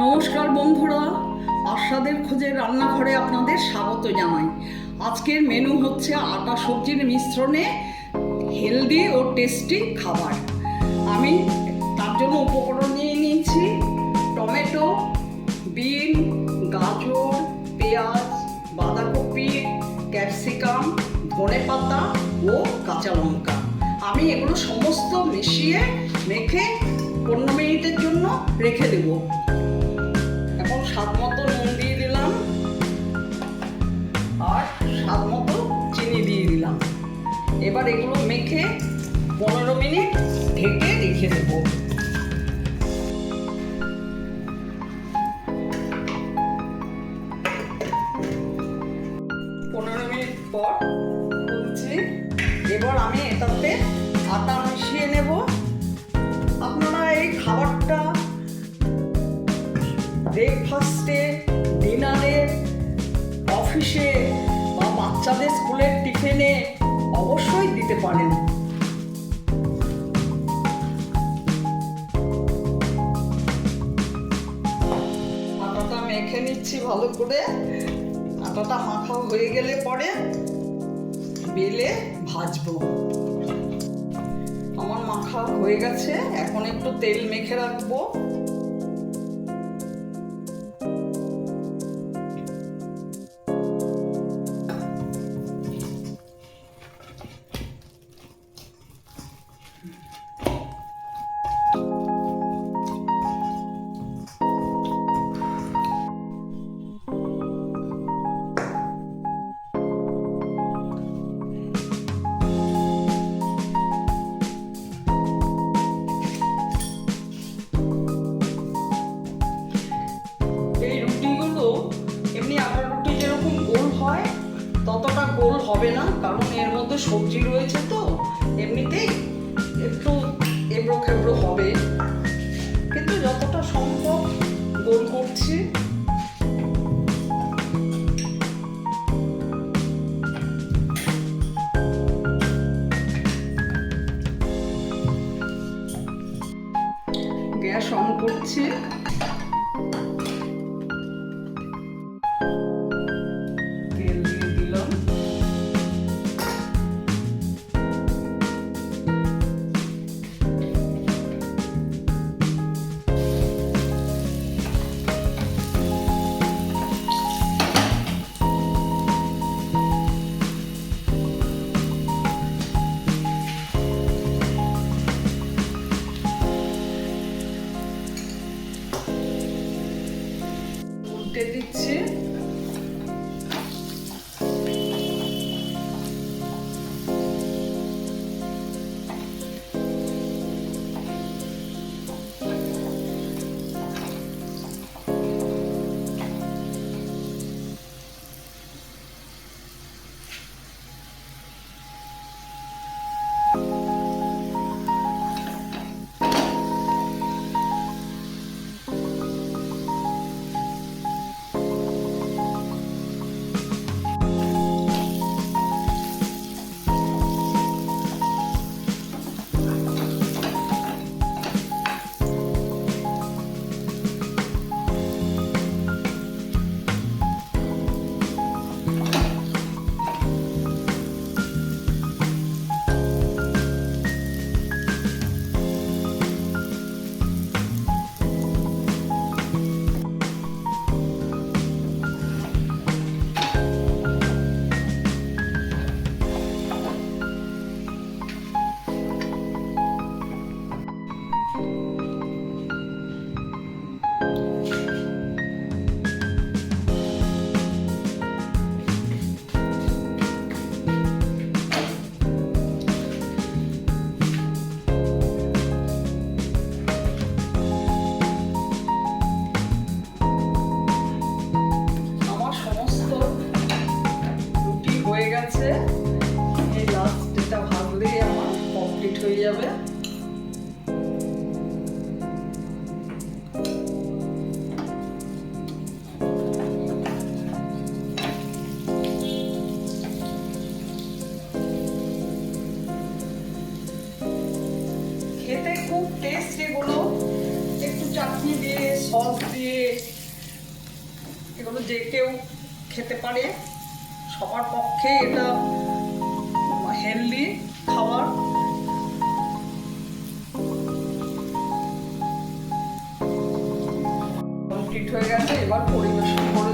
নমস্কার বন্ধুরা আস্বাদের খোঁজে রান্নাঘরে আপনাদের স্বাগত জানাই। আজকের মেনু হচ্ছে আটা সবজির মিশ্রণে হেলদি ও টেস্টি খাবার। আমি তার জন্য উপকরণ নিয়ে নিয়েছি, টমেটো, বিন, গাজর, পেঁয়াজ, বাঁধাকপি, ক্যাপসিকাম, ধনে পাতা ও কাঁচা লঙ্কা। আমি এগুলো সমস্ত মিশিয়ে মেখে পনেরো মিনিটের জন্য রেখে দেবো। এবার এগুলো মেখে পনেরো মিনিট ঢেকে রেখে দেবো। পনেরো মিনিট পর খুলছি এবার আমি এটাতে আটা মিশিয়ে নেব। আপনারা এই খাবারটা ব্রেকফাস্টে ডিনারে অফিসে অবশ্যই দিতে পারেন। আটাটা মেখে নিচ্ছি ভালো করে। আটাটা মাখা হয়ে গেলে পরে বেলে ভাজবো। আমার মাখা হয়ে গেছে, এখন একটু তেল মেখে রাখব। ততটা গোল হবে না, কারণ এর মধ্যে সবজি রয়েছে তো, এমনিতেই একটু এবড়ো খেবড়ো হবে। কিন্তু যতটা সম্ভব গোল করছি। গ্যাস অন করছি। উল্টে দিচ্ছি। যাবে? খেতে খুব টেস্ট এগুলো। একটু চাটনি দিয়ে দিয়ে, এগুলো যে কেউ খেতে পারে। সবার পক্ষে এটা হেলদি খাবার। হয়ে গেছে এবার পরিবেশন করে